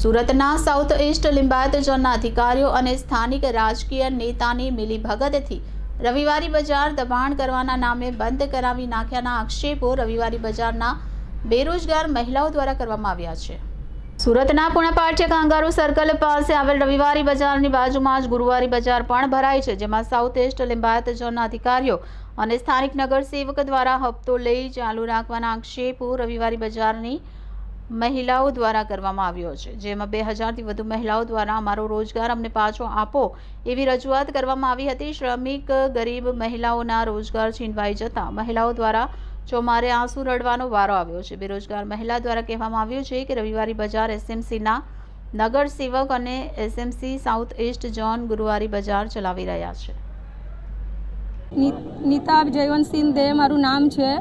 સુરતના south east Limbayat અધિકારીઓ અને સ્થાનિક રાજકીય નેતાની મિલીભગતથી રવિવારી બજાર દબાણ કરવાના નામે બંધ કરાવી નાખ્યાના આક્ષેપો રવિવારી બજારના બેરોજગાર મહિલાઓ દ્વારા કરવામાં આવ્યા છે. સુરતના પુણ્યપાઠ્ય કાંગારુ સર્કલ પાસે આવેલ રવિવારી બજારની બાજુમાં જ ગુરુવારી બજાર પણ ભરાય છે, જેમાં સાઉથ ઇસ્ટ લિંબાયત ઝોનના અધિકારીઓ અને સ્થાનિક નગરસેવક દ્વારા હપ્તો લઈ ચાલુ રાખવાના આક્ષેપો રવિવારી બજારની મહિલાઓ દ્વારા કરવામાં આવ્યો છે. જેમાં બે હજારથી વધુ મહિલાઓ દ્વારા અમારો રોજગાર અમને પાછો આપો એવી રજૂઆત કરવામાં આવી હતી. શ્રમિક, ગરીબ મહિલાઓના રોજગાર છીનવાઈ જતા મહિલાઓ દ્વારા ચોમારે આંસુ રડવાનો વારો આવ્યો છે. બેરોજગાર મહિલા દ્વારા કહેવામાં આવ્યું છે કે રવિવારી બજાર એસએમસીના નગરસેવક અને એસએમસી સાઉથ ઇસ્ટ ઝોન ગુરુવારી બજાર ચલાવી રહ્યા છે. નીતા જયવંતસિંહ દે મારું નામ છે.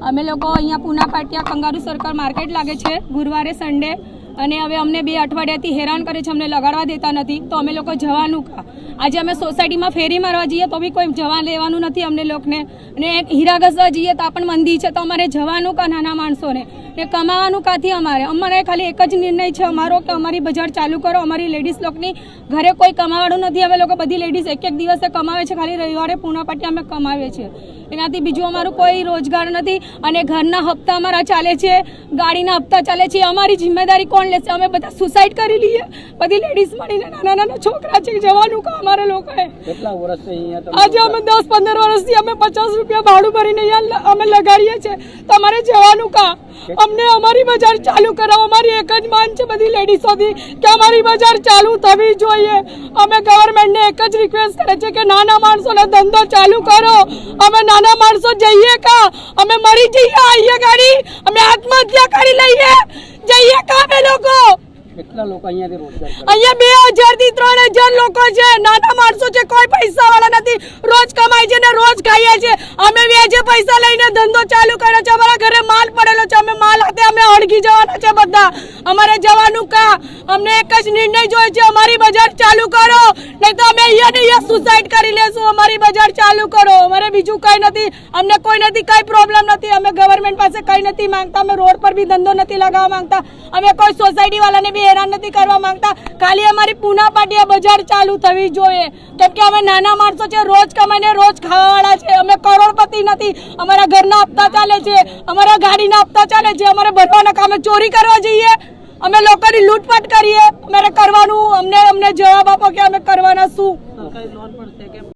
અમે લોકો અહીંયા Puna Patiya kangaroo circle market લાગે છે. ગુરુવારે સન્ડે અને હવે અમને બે અઠવાડિયાથી હેરાન કરે છે, અમને લગાડવા દેતા નથી, તો અમે લોકો જવાનું કા? આજે અમે સોસાયટીમાં ફેરી મારવા જઈએ, તો બી કોઈ જવા લેવાનું નથી અમને લોકોને. અને એક હીરા ઘસવા જઈએ, તો પણ મંદી છે, તો અમારે જવાનું કા નાના માણસોને? ને કમાવાનું કાથી અમારે? અમારે ખાલી એક જ નિર્ણય છે, અમારો કે અમારી બજાર ચાલુ કરો, અમારી લેડીઝ લોકોની ઘરે કોઈ કમાવાનું નથી, અમે લોકો બધી લેડીઝ એક એક દિવસે કમાવે છે, ખાલી રવિવારે પૂર્ણપાટી અમે કમાવીએ છીએ. એનાથી બીજું અમારું કોઈ રોજગાર નથી, અને ઘરના હપ્તા અમારા ચાલે છે, ગાડીના હપ્તા ચાલે છે, અમારી જિમ્મેદારી કોણ લેશે. અમે બધા સુસાઇડ કરી લઈએ. બધી લેડીઝ મળીને નાના નાના છોકરા છે જવાનું કા અમારા લોકોએ. કેટલા વર્ષથી અહીંયા આજે અમે દસ પંદર વર્ષથી અમે પચાસ રૂપિયા ભાડું ભરીને અહીંયા અમે લગાડીએ છીએ. તમારે જવાનું કા અમને અમારી બજાર ચાલુ કરાવો. અમારી એક જ માન છે બધી લેડીઝોથી કે અમારી બજાર ચાલુ થવી જોઈએ. અમે ગવર્મેન્ટને એક જ રિક્વેસ્ટ કરે છે કે નાના માણસોનો ધંધો ચાલુ કરો. અમે નાના માણસો જઈએ કા? અમે મરી જઈએ. આવીએ ગાડી. અમે આત્મહત્યા કરી લઈએ. જઈએ કામે લોકો. અહીંયા બે હજાર ત્રણ હજાર લોકો છે. નાના માણસો છે, કોઈ પૈસા નથી. રોજ કમાય છે ને રોજ ખાઈએ છે. અમે વ્યાજે પૈસા લઈને ધંધો ચાલુ કર્યો છે, અમારા ઘરે માલ પડેલો છે. અમે માલ હાથે અમે અડગી જવાના છે બધા. અમારે જવાનું કા? અમને એક જ નિર્ણય જોઈએ છે, અમારી બજાર ચાલુ કરો. નહીં તો અમે અહીંયા અહીંયા સુસાઇડ કરી લેશું. અમારી બજાર ચાલુ કરો. અમારે બીજું કઈ નથી. અમને કોઈ નથી, કઈ પ્રોબ્લેમ નથી. અમે ગવર્મેન્ટ પાસે કઈ નથી માંગતા. અમે રોડ પર બી ધંધો નથી લગાવવા માંગતા. અમે કોઈ સોસાયટી વાળાને બી હેરાન નથી કરવા માંગતા. ખાલી અમારી પૂના પાટિયા બજાર ચાલુ થવી જોઈએ. કેમ કે અમે નાના માણસો છે, રોજ કમાઈને રોજ ખાવાવાળા છે. અમે કરોડપતિ નથી. અમારા ઘરના હપ્તા ચાલે છે. અમારા ગાડીના હપ્તા ચાલે છે. અમારે ભરવાના કામે ચોરી કરવા જઈએ. અમે લોકોની લૂંટફાટ કરીએ. અમારે કરવાનું અમને અમને જવાબ આપો કે અમે કરવાના શું?